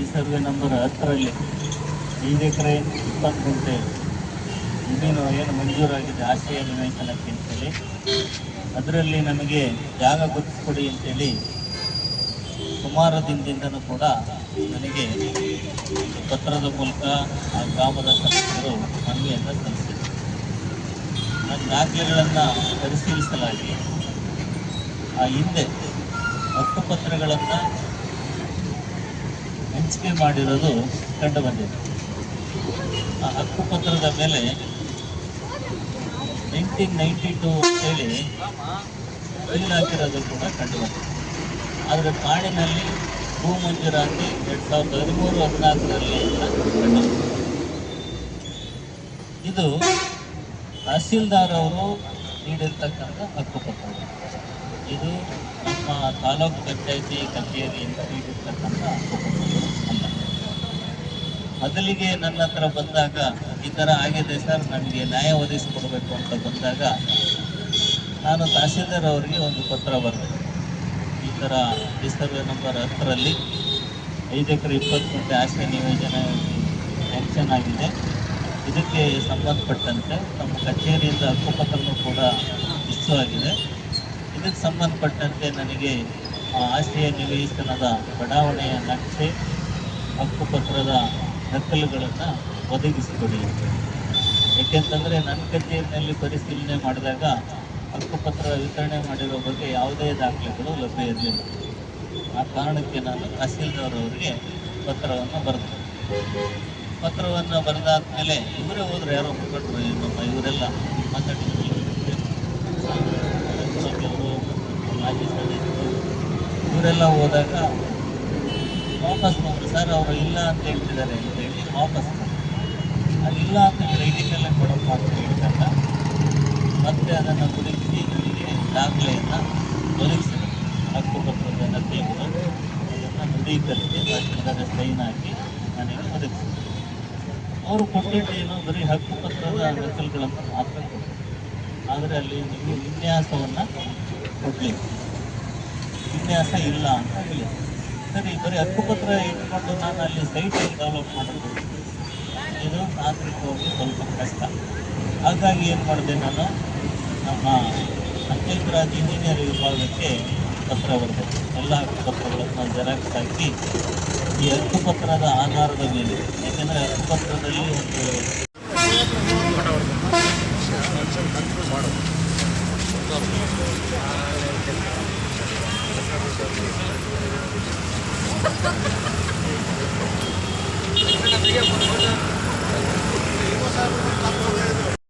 ಈ survey number ಹತ್ತರಲ್ಲಿ ಐದು ಎಕರೆ ಇಪ್ಪತ್ತು ಗುಂಟೆ ಏನು ಮಂಜೂರಾಗಿದೆ ಆಶ್ರಯ ನಿವೇಶನಕ್ಕೆ ಅಂತೇಳಿ, ಅದರಲ್ಲಿ ನಮಗೆ ಜಾಗ ಗುರುತಿಸ್ಕೊಡಿ ಅಂತೇಳಿ ಸುಮಾರು ದಿನದಿಂದನೂ ಕೂಡ ನನಗೆ ಪತ್ರದ ಮೂಲಕ ಆ ಗ್ರಾಮದ ಸದಸ್ಯರು ಮನವಿಯನ್ನು ಸಲ್ಲಿಸಿದರು. ನನ್ನ ದಾಖಲೆಗಳನ್ನು ಪರಿಶೀಲಿಸಲಾಗಿದೆ. ಆ ಹಿಂದೆ ಹಕ್ಕುಪತ್ರಗಳನ್ನು ಹಂಚಿಕೆ ಮಾಡಿರೋದು ಕಂಡು ಬಂದಿದೆ ಆ ಹಕ್ಕುಪತ್ರದ ಮೇಲೆ ನೈನ್ಟೀನ್ ನೈಂಟಿ ಟು ಅಂತೇಳಿ ಬಿಲ್ ಹಾಕಿರೋದು ಕೂಡ ಕಂಡು ಬಂದಿದೆ ಆದರೆ ಕಾಡಿನಲ್ಲಿ ಭೂ ಮಂಜೂರಾತಿ ಎರಡು ಸಾವಿರದ ಹದಿಮೂರು ಹದಿನಾಲ್ಕರಲ್ಲಿ ಇದು ತಹಸೀಲ್ದಾರ್ ಅವರು ನೀಡಿರ್ತಕ್ಕಂಥ ಹಕ್ಕುಪತ್ರ ಇದು ನಮ್ಮ ತಾಲೂಕು ಪಂಚಾಯತಿ ಕಚೇರಿಯಿಂದ ನೀಡಿರ್ತಕ್ಕಂಥ ಮೊದಲಿಗೆ ನನ್ನ ಹತ್ರ ಬಂದಾಗ ಈ ಥರ ಆಗಿದೆ ಸರ್ ನನಗೆ ನ್ಯಾಯ ಒದಗಿಸ್ಕೊಡ್ಬೇಕು ಅಂತ ಬಂದಾಗ ನಾನು ತಹಸೀಲ್ದಾರ್ ಅವರಿಗೆ ಒಂದು ಪತ್ರ ಬರೆದೆ. ಈ ಥರ ಈ ನಂಬರ್ ಹತ್ತರಲ್ಲಿ ಐದು ಎಕರೆ ಇಪ್ಪತ್ತು ಗಂಟೆ ಆಶ್ರಯ ನಿಯೋಜನೆ ಆ್ಯಕ್ಷನ್ ಆಗಿದೆ. ಇದಕ್ಕೆ ಸಂಬಂಧಪಟ್ಟಂತೆ ನಮ್ಮ ಕಚೇರಿಯಿಂದ ಹಕ್ಕುಪತ್ರನೂ ಕೂಡ ಇಶ್ಯೂ ಆಗಿದೆ. ಇದಕ್ಕೆ ಸಂಬಂಧಪಟ್ಟಂತೆ ನನಗೆ ಆಶ್ರಯ ನಿವೇಶನದ ಬಡಾವಣೆಯ ನಕ್ಷೆ, ಹಕ್ಕುಪತ್ರದ ನಕಲುಗಳನ್ನು ಒದಗಿಸಿಕೊಡಿ. ಏಕೆಂತಂದರೆ ನನ್ನ ಕಚೇರಿನಲ್ಲಿ ಪರಿಶೀಲನೆ ಮಾಡಿದಾಗ ಹಕ್ಕುಪತ್ರ ವಿತರಣೆ ಮಾಡಿರೋ ಬಗ್ಗೆ ಯಾವುದೇ ದಾಖಲೆಗಳು ಲಭ್ಯ ಇರಲಿಲ್ಲ. ಆ ಕಾರಣಕ್ಕೆ ನಾನು ತಹಸೀಲ್ದಾರ್ ಅವರಿಗೆ ಪತ್ರವನ್ನು ಬರೆದೆ. ಪತ್ರವನ್ನು ಬರೆದಾದ್ಮೇಲೆ ಇವರೇ ಹೋದ್ರೆ ಯಾರೋ ಮುಖಂಡರು ನಮ್ಮ ಇವರೆಲ್ಲ ಮಾತಾಡಿದ್ರು. ಇವರೆಲ್ಲ ಹೋದಾಗ ವಾಪಸ್ ಬಂದರು ಸರ್, ಅವರು ಇಲ್ಲ ಅಂತ ಹೇಳ್ತಿದ್ದಾರೆ ಅಂತ ಹೇಳಿ ವಾಪಸ್ ಅಲ್ಲಿ ಇಲ್ಲ ಅಂತ ರೈಟಿಂಗಲ್ಲೇ ಕೊಡಪ್ಪ ಅಂತ ಹೇಳಿದಾಗ ಮತ್ತೆ ಅದನ್ನು ಗುರುತಿಸಿ ನನಗೆ ದಾಖಲೆಯನ್ನು ಒದಗಿಸಿದರು. ತೆಗೆದು ಅದನ್ನು ಹೃದಯದಲ್ಲಿ ಅದರ ಸೈನ್ ಹಾಕಿ ನನಗೆ ಒದಗಿಸಿದರು. ಅವರು ಕೊಟ್ಟಿದ್ದೇನು ಬರೀ ಹಕ್ಕುಪತ್ರದ ನಕಲುಗಳನ್ನು ಮಾತ್ರ ಕೊಟ್ಟರು ಆದರೆ ಅಲ್ಲಿ ನೀವು ವಿನ್ಯಾಸವನ್ನು ಕೊಡಲಿಲ್ಲ ವಿನ್ಯಾಸ ಇಲ್ಲ ಅಂತ ಹೇಳಿ ಸರಿ ಬರೀ ಹಕ್ಕುಪತ್ರ ಇಟ್ಕೊಂಡು ನಾನು ಅಲ್ಲಿ ಸೈಟಲ್ಲಿ ಡೆವಲಪ್ ಮಾಡೋದು ಇದು ತಾಂತ್ರಿಕವಾಗಿ ಸ್ವಲ್ಪ ಕಷ್ಟ. ಹಾಗಾಗಿ ಏನು ಮಾಡಿದೆ ನಾನು? ನಮ್ಮ ಪಂಚಾಯತ್ರಾಜ್ ಇಂಜಿನಿಯರ್ ವಿಭಾಗಕ್ಕೆ ಪತ್ರ ಬರೆದೆ. ಎಲ್ಲ ಹಕ್ಕುಪತ್ರಗಳನ್ನು ಜೆರಾಕ್ಸ್ ಹಾಕಿ ಈ ಹಕ್ಕುಪತ್ರದ ಆಧಾರದ ಮೇಲೆ. ಯಾಕೆಂದರೆ ಹಕ್ಕುಪತ್ರದಲ್ಲಿ ಒಂದು Gracias.